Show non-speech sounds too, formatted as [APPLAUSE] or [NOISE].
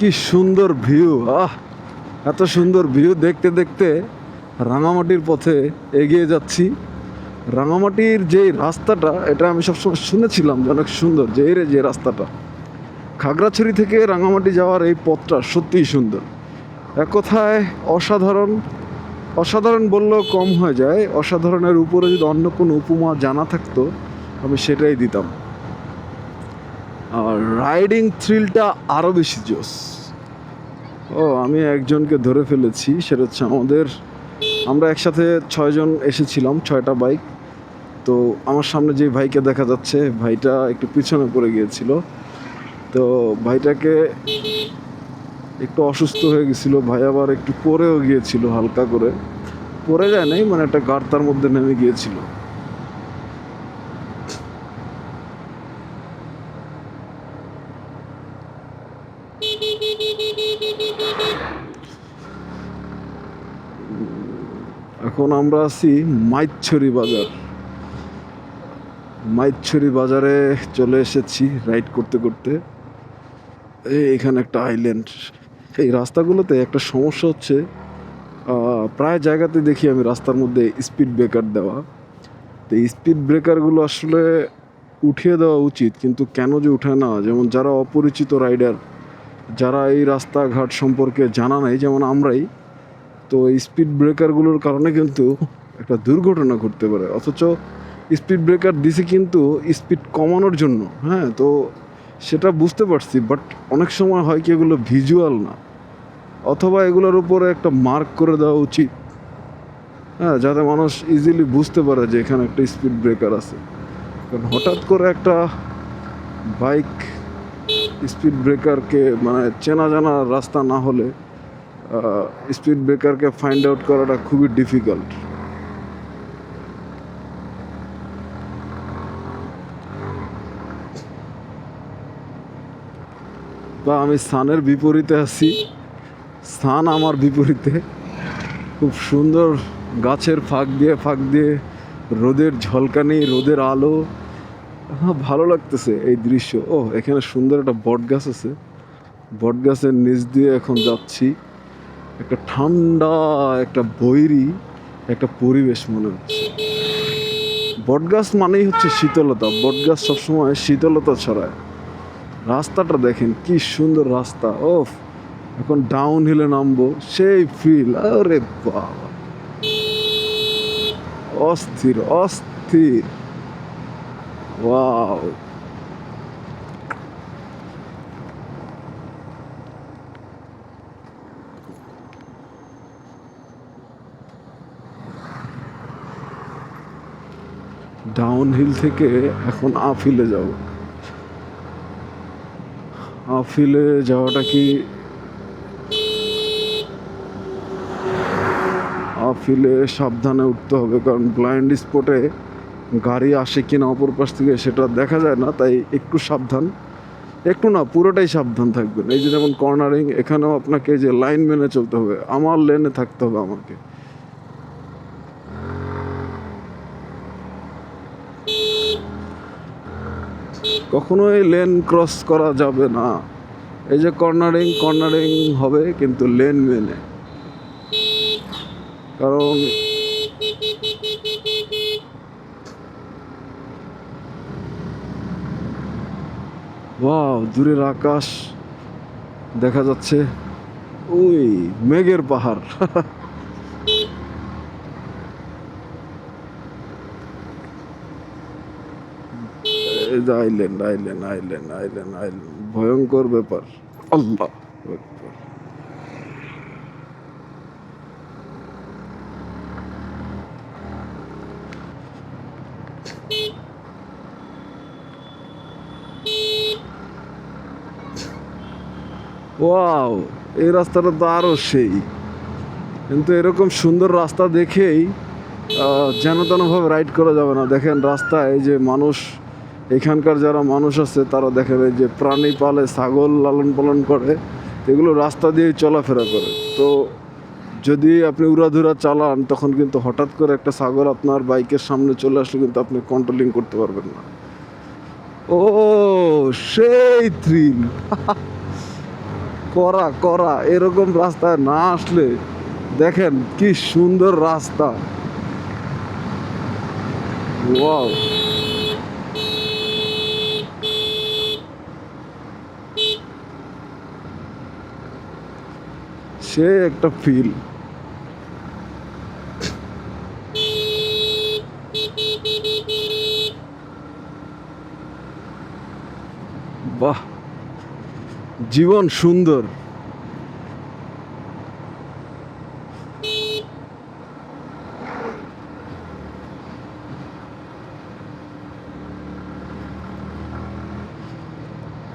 কি সুন্দর ভিউ। আহ, এত সুন্দর ভিউ দেখতে দেখতে রাঙামাটির পথে এগিয়ে যাচ্ছি। রাঙামাটির যে রাস্তাটা, এটা আমি সবসময় শুনেছিলাম যে অনেক সুন্দর, যে এর যে রাস্তাটা। খাগড়াছড়ি থেকে রাঙামাটি যাওয়ার এই পথটা সত্যিই সুন্দর। এক কথায় অসাধারণ। অসাধারণ বললেও কম হয়ে যায়। অসাধারণের উপরে যদি অন্য কোনো উপমা জানা থাকতো, আমি সেটাই দিতাম। রাইডিং থ্রিলটা আরও বেশি জোস। ও, আমি একজনকে ধরে ফেলেছি, সেটা হচ্ছে আমাদের, আমরা একসাথে ছয়জন এসেছিলাম, ছয়টা বাইক। তো আমার সামনে যে ভাইকে দেখা যাচ্ছে, ভাইটা একটু পিছনে পড়ে গিয়েছিল। তো ভাইটাকে একটু অসুস্থ হয়ে গেছিল, ভাই আবার একটু পরেও গিয়েছিল হালকা করে। পরে যায় নাই মানে একটা গার্তার মধ্যে নেমে গিয়েছিল। এখন আমরা আছি মাইছড়ি বাজার। মাইছড়ি বাজারে চলে এসেছি রাইড করতে করতে। এই এখানে একটা আইল্যান্ড। এই রাস্তাগুলোতে একটা সমস্যা হচ্ছে প্রায় জায়গাতে দেখি আমি রাস্তার মধ্যে স্পিড ব্রেকার দেওয়া। তো এই স্পিড ব্রেকারগুলো আসলে উঠিয়ে দেওয়া উচিত, কিন্তু কেন যে উঠে না? যেমন যারা অপরিচিত রাইডার যারা এই রাস্তাঘাট সম্পর্কে জানা নাই, যেমন আমরাই, তো স্পিড ব্রেকারগুলোর কারণে কিন্তু একটা দুর্ঘটনা ঘটতে পারে। অথচ স্পিড ব্রেকার দিছে কিন্তু স্পিড কমানোর জন্য হ্যাঁ? তো সেটা বুঝতে পারছি বাট অনেক সময় হয় কি এগুলো ভিজুয়াল না। অথবা এগুলোর উপরে একটা মার্ক করে দেওয়া উচিত হ্যাঁ? যাতে মানুষ ইজিলি বুঝতে পারে যে এখানে একটা স্পিড ব্রেকার আছে। কারণ হঠাৎ করে একটা বাইক স্পিড ব্রেকারকে মানে চেনা জানা রাস্তা না হলে স্পিড ব্রেকারকে ফাইন্ড আউট করাটা খুবই ডিফিকাল্ট বা আমি সানের বিপরীতে আছি। সান আমার বিপরীতে। খুব সুন্দর গাছের ফাঁক দিয়ে ফাঁক দিয়ে রোদের ঝলকানি, রোদের আলো হ্যাঁ ভালো লাগতেছে এই দৃশ্য। ও এখানে সুন্দর একটা বট গাছ আছে। বট গাছের নিচ দিয়ে এখন যাচ্ছি। একটা ঠান্ডা একটা বৈরি একটা পরিবেশ মনে হচ্ছে। বটগাছ মানেই হচ্ছে শীতলতা। বটগাছ সবসময় শীতলতা ছড়ায়। রাস্তাটা দেখেন, কি সুন্দর রাস্তা। ও এখন ডাউন হিলে নামবো, সেই ফিল আরে বাবা। অস্থির অস্থির। ওয়াও ডাউন হিল থেকে এখন আপ হিলে যাব আপ যাওয়াটা কি? আপ সাবধানে উঠতে হবে কারণ ব্লাইন্ড স্পটে গাড়ি আসে কিনা অপর পাশ থেকে সেটা দেখা যায় না, তাই একটু সাবধান। একটু না, পুরোটাই সাবধান থাকবেন। এই যে যেমন কর্নারিং এখানেও আপনাকে যে লাইন মেনে চলতে হবে, আমার লেনে থাকতে হবে আমাকে। কখনোই লেন ক্রস করা যাবে না। এই যে কর্নারিং কর্নারিং হবে, কিন্তু লেন মেনে। কারণ ওয়াও দূরের আকাশ দেখা যাচ্ছে ওই মেঘের পাহাড়। Island island island island island ভয়ঙ্কর ব্যাপার। আল্লাহ। আকবার। ওয়াও, এই রাস্তাটা তো আরও সেই। কিন্তু এরকম সুন্দর রাস্তা দেখেই যেন তেনভাবে রাইড করা যাবে না। দেখেন রাস্তায় যে মানুষ, এখানকার যারা মানুষ আছে, তারা দেখেন যে প্রাণী পালে, ছাগল লালন পালন করে, এগুলো রাস্তা দিয়েই চলাফেরা করে। তো যদি আপনি উড়াধুরা চালান, তখন কিন্তু হঠাৎ করে একটা ছাগল আপনার বাইকের সামনে চলে আসলে কিন্তু আপনি কন্ট্রোলিং করতে পারবেন না। ও, সেই থ্রিল [LAUGHS] করা করা এরকম রাস্তায় না আসলে দেখেন কি সুন্দর রাস্তা। সে একটা ফিল। বাহ। জীবন সুন্দর।